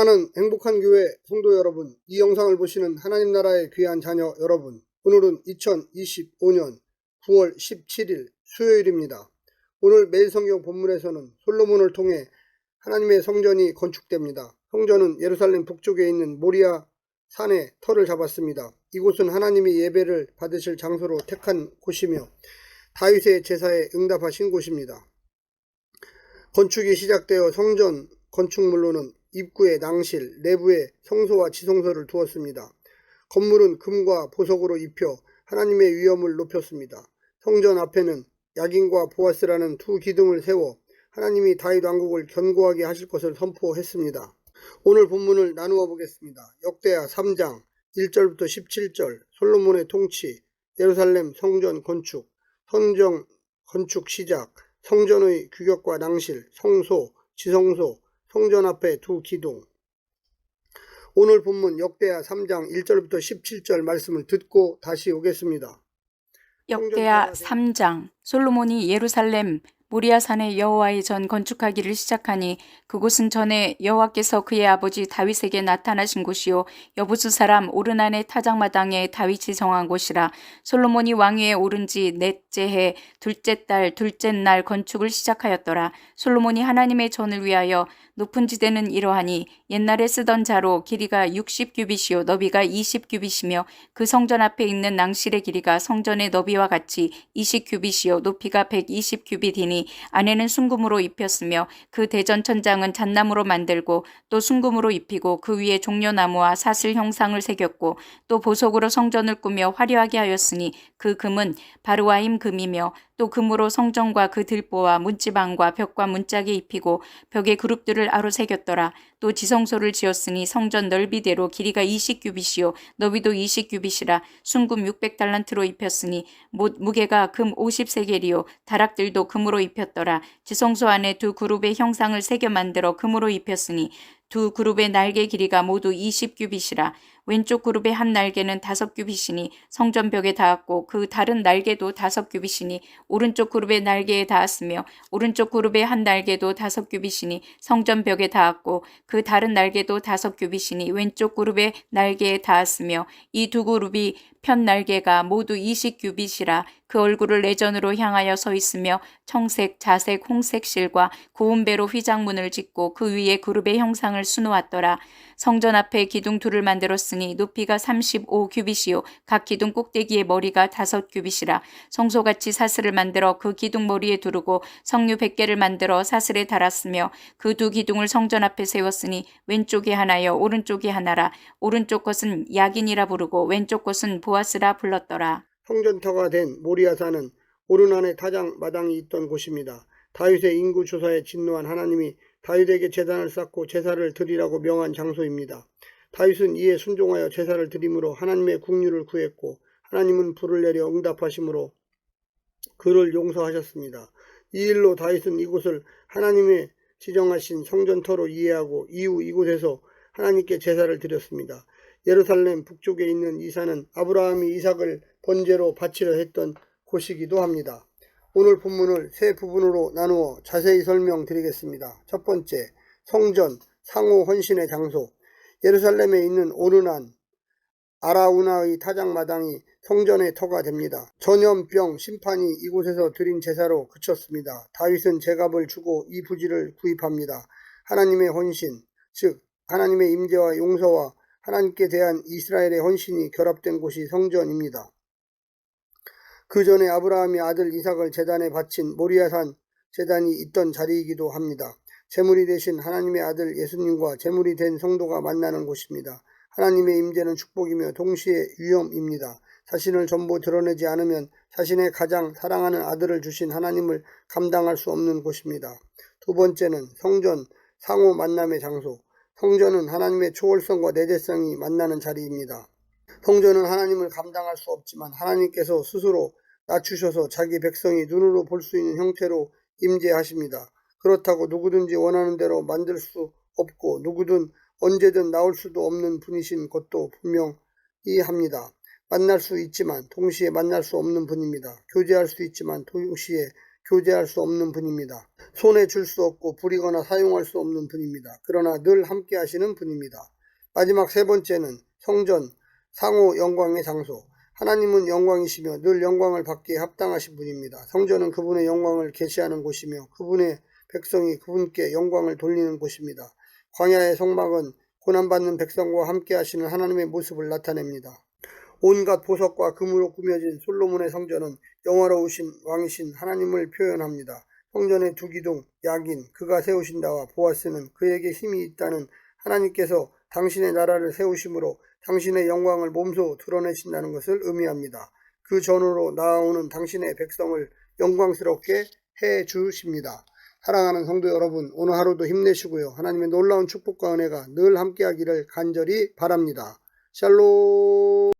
사랑하는 행복한 교회 성도 여러분, 이 영상을 보시는 하나님 나라의 귀한 자녀 여러분, 오늘은 2025년 9월 17일 수요일입니다. 오늘 매일 성경 본문에서는 솔로몬을 통해 하나님의 성전이 건축됩니다. 성전은 예루살렘 북쪽에 있는 모리아 산에 터를 잡았습니다. 이곳은 하나님이 예배를 받으실 장소로 택한 곳이며 다윗의 제사에 응답하신 곳입니다. 건축이 시작되어 성전 건축물로는 입구에 낭실, 내부에 성소와 지성소를 두었습니다. 건물은 금과 보석으로 입혀 하나님의 위엄을 높였습니다. 성전 앞에는 야긴과 보아스라는 두 기둥을 세워 하나님이 다윗 왕국을 견고하게 하실 것을 선포했습니다. 오늘 본문을 나누어 보겠습니다. 역대하 3장 1절부터 17절 솔로몬의 통치, 예루살렘 성전 건축, 성전 건축 시작, 성전의 규격과 낭실, 성소, 지성소, 성전 앞에 두 기둥. 오늘 본문 역대하 3장 1절부터 17절 말씀을 듣고 다시 오겠습니다. 역대하 3장 솔로몬이 예루살렘 모리아산의 여호와의 전 건축하기를 시작하니 그곳은 전에 여호와께서 그의 아버지 다윗에게 나타나신 곳이요. 여부수 사람 오르난의 타작마당에 다윗이 정한 곳이라. 솔로몬이 왕위에 오른 지 넷째 해 둘째 달 둘째 날 건축을 시작하였더라. 솔로몬이 하나님의 전을 위하여 높은 지대는 이러하니 옛날에 쓰던 자로 길이가 60규빗이요. 너비가 20규빗이며 그 성전 앞에 있는 낭실의 길이가 성전의 너비와 같이 20규빗이요. 높이가 120규빗이니 안에는 순금으로 입혔으며 그 대전 천장은 잣나무로 만들고 또 순금으로 입히고 그 위에 종려나무와 사슬 형상을 새겼고 또 보석으로 성전을 꾸며 화려하게 하였으니 그 금은 바르와임 금이며 또 금으로 성전과 그 들보와 문지방과 벽과 문짝에 입히고 벽에 그룹들을 아로 새겼더라. 또 지성소를 지었으니 성전 넓이대로 길이가 20규빗이요 너비도 20규빗이라 순금 600달란트로 입혔으니 못 무게가 금 50세겔이요 다락들도 금으로 입혔더라. 지성소 안에 두 그룹의 형상을 새겨 만들어 금으로 입혔으니 두 그룹의 날개 길이가 모두 20규빗이라 왼쪽 그룹의 한 날개는 다섯 규빗이니 성전벽에 닿았고 그 다른 날개도 다섯 규빗이니 오른쪽 그룹의 날개에 닿았으며 오른쪽 그룹의 한 날개도 다섯 규빗이니 성전벽에 닿았고 그 다른 날개도 다섯 규빗이니 왼쪽 그룹의 날개에 닿았으며 이 두 그룹이 편 날개가 모두 20규빗이라 그 얼굴을 내전으로 향하여 서 있으며 청색, 자색, 홍색 실과 고운 배로 휘장문을 짓고 그 위에 그룹의 형상을 수놓았더라. 성전 앞에 기둥 둘을 만들었으니 높이가 35규빗이요 각 기둥 꼭대기의 머리가 다섯 규빗이라 성소같이 사슬을 만들어 그 기둥 머리에 두르고 성류 100개를 만들어 사슬에 달았으며 그 두 기둥을 성전 앞에 세웠으니 왼쪽에 하나여 오른쪽에 하나라 오른쪽 것은 야긴이라 부르고 왼쪽 것은 보아스라 불렀더라. 성전터가 된 모리아산은 오르난의 타장 마당이 있던 곳입니다. 다윗의 인구 조사에 진노한 하나님이 다윗에게 제단을 쌓고 제사를 드리라고 명한 장소입니다. 다윗은 이에 순종하여 제사를 드림으로 하나님의 국류를 구했고 하나님은 불을 내려 응답하심으로 그를 용서하셨습니다. 이 일로 다윗은 이곳을 하나님의 지정하신 성전터로 이해하고 이후 이곳에서 하나님께 제사를 드렸습니다. 예루살렘 북쪽에 있는 이 산은 아브라함이 이삭을 번제로 바치려 했던 곳이기도 합니다. 오늘 본문을 세 부분으로 나누어 자세히 설명드리겠습니다. 첫 번째, 성전, 상호 헌신의 장소. 예루살렘에 있는 오르난 아라우나의 타작마당이 성전의 터가 됩니다. 전염병 심판이 이곳에서 드린 제사로 그쳤습니다. 다윗은 제갑을 주고 이 부지를 구입합니다. 하나님의 헌신, 즉 하나님의 임재와 용서와 하나님께 대한 이스라엘의 헌신이 결합된 곳이 성전입니다. 그 전에 아브라함이 아들 이삭을 제단에 바친 모리아산 제단이 있던 자리이기도 합니다. 제물이 되신 하나님의 아들 예수님과 제물이 된 성도가 만나는 곳입니다. 하나님의 임재는 축복이며 동시에 위험입니다. 자신을 전부 드러내지 않으면 자신의 가장 사랑하는 아들을 주신 하나님을 감당할 수 없는 곳입니다. 두 번째는 성전, 상호 만남의 장소. 성전은 하나님의 초월성과 내재성이 만나는 자리입니다. 성전은 하나님을 감당할 수 없지만 하나님께서 스스로 낮추셔서 자기 백성이 눈으로 볼 수 있는 형태로 임재하십니다. 그렇다고 누구든지 원하는 대로 만들 수 없고 누구든 언제든 나올 수도 없는 분이신 것도 분명히 합니다. 만날 수 있지만 동시에 만날 수 없는 분입니다. 교제할 수 있지만 동시에 교제할 수 없는 분입니다. 손에 줄 수 없고 부리거나 사용할 수 없는 분입니다. 그러나 늘 함께 하시는 분입니다. 마지막 세 번째는 성전, 상호 영광의 장소. 하나님은 영광이시며 늘 영광을 받기에 합당하신 분입니다. 성전은 그분의 영광을 계시하는 곳이며 그분의 백성이 그분께 영광을 돌리는 곳입니다. 광야의 성막은 고난받는 백성과 함께 하시는 하나님의 모습을 나타냅니다. 온갖 보석과 금으로 꾸며진 솔로몬의 성전은 영화로우신 왕이신 하나님을 표현합니다. 성전의 두 기둥, 야긴, 그가 세우신다와 보아스는 그에게 힘이 있다는 하나님께서 당신의 나라를 세우심으로 당신의 영광을 몸소 드러내신다는 것을 의미합니다. 그 전으로 나아오는 당신의 백성을 영광스럽게 해 주십니다. 사랑하는 성도 여러분, 오늘 하루도 힘내시고요. 하나님의 놀라운 축복과 은혜가 늘 함께하기를 간절히 바랍니다. 샬롬.